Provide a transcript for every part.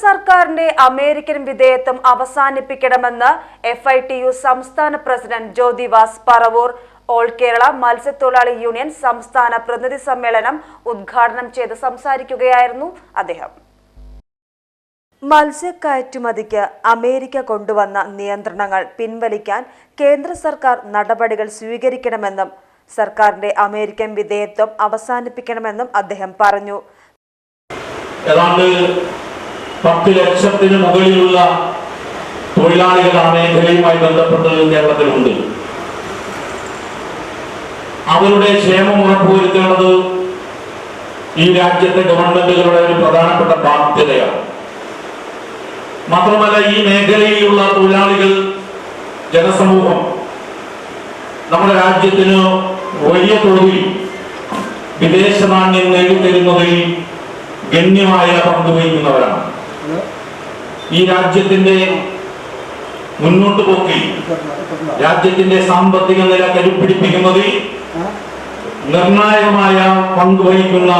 സർക്കാരിന്റെ അമേരിക്കൻ വിധേയത്വം അവസാനിപ്പിക്കണമെന്ന് എഫ് ഐ ടി യു സംസ്ഥാന പ്രസിഡന്റ് ജ്യോതിവാസ് പറവൂർ. ഓൾ കേരള മത്സ്യത്തൊഴിലാളി യൂണിയൻ സംസ്ഥാന പ്രതിനിധി സമ്മേളനം ഉദ്ഘാടനം ചെയ്ത് സംസാരിക്കുകയായിരുന്നു അദ്ദേഹം. മത്സ്യക്കയറ്റുമതിക്ക് അമേരിക്ക കൊണ്ടുവന്ന നിയന്ത്രണങ്ങൾ പിൻവലിക്കാൻ കേന്ദ്ര സർക്കാർ നടപടികൾ സ്വീകരിക്കണമെന്നും സർക്കാരിന്റെ അമേരിക്കൻ വിധേയത്വം അവസാനിപ്പിക്കണമെന്നും അദ്ദേഹം പറഞ്ഞു. പത്ത് ലക്ഷത്തിന് മുകളിലുള്ള തൊഴിലാളികൾ മേഖലയുമായി ബന്ധപ്പെട്ട് കേരളത്തിലുണ്ട്. അവരുടെ ക്ഷേമം ഉറപ്പുവരുത്തേണ്ടത് ഈ രാജ്യത്തെ ഗവൺമെന്റുകളുടെ ഒരു പ്രധാനപ്പെട്ട ബാധ്യതയാണ്. മാത്രമല്ല ഈ മേഖലയിലുള്ള തൊഴിലാളികൾ ജനസമൂഹം നമ്മുടെ രാജ്യത്തിന് വലിയ തോതിൽ വിദേശ നാണ്യം നേടിത്തരുന്നതിൽ ഗണ്യമായ പങ്ക് വഹിക്കുന്നവരാണ് ഈ രാജ്യത്തിന്റെ മുന്നോട്ട് പോക്കി. രാജ്യത്തിന്റെ സാമ്പത്തിക നില കരുപ്പിടിപ്പിക്കുന്നതിൽ നിർണായകമായ പങ്ക് വഹിക്കുന്ന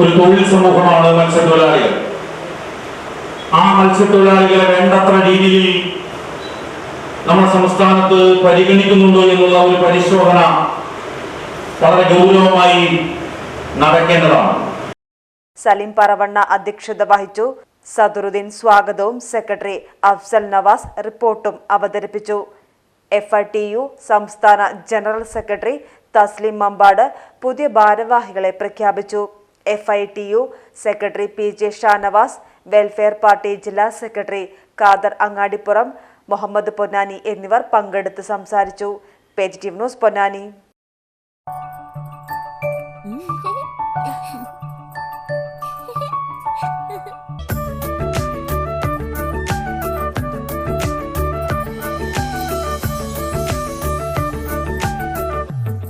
ഒരു തൊഴിൽ സമൂഹമാണ് മത്സ്യത്തൊഴിലാളികൾ. ആ മത്സ്യത്തൊഴിലാളികളെ വേണ്ടത്ര രീതിയിൽ നമ്മുടെ സംസ്ഥാനത്ത് പരിഗണിക്കുന്നുണ്ടോ എന്നുള്ള ഒരു പരിശോധന വളരെ ഗൗരവമായി നടക്കേണ്ടതാണ്. സലീം പറവണ്ണ അധ്യക്ഷത വഹിച്ചു. സദറുദ്ദീൻ സ്വാഗതവും സെക്രട്ടറി അഫ്സൽ നവാസ് റിപ്പോർട്ടും അവതരിപ്പിച്ചു. എഫ് ഐ ടി യു സംസ്ഥാന ജനറൽ സെക്രട്ടറി തസ്ലിം മമ്പാട് പുതിയ ഭാരവാഹികളെ പ്രഖ്യാപിച്ചു. F I T U secretary P J Shanavas welfare party ജില്ലാ സെക്രട്ടറി ഖാദർ അങ്ങാടിപ്പുറം മുഹമ്മദ് പൊന്നാനി എന്നിവർ പങ്കെടുത്ത് സംസാരിച്ചു. Page news Ponnani.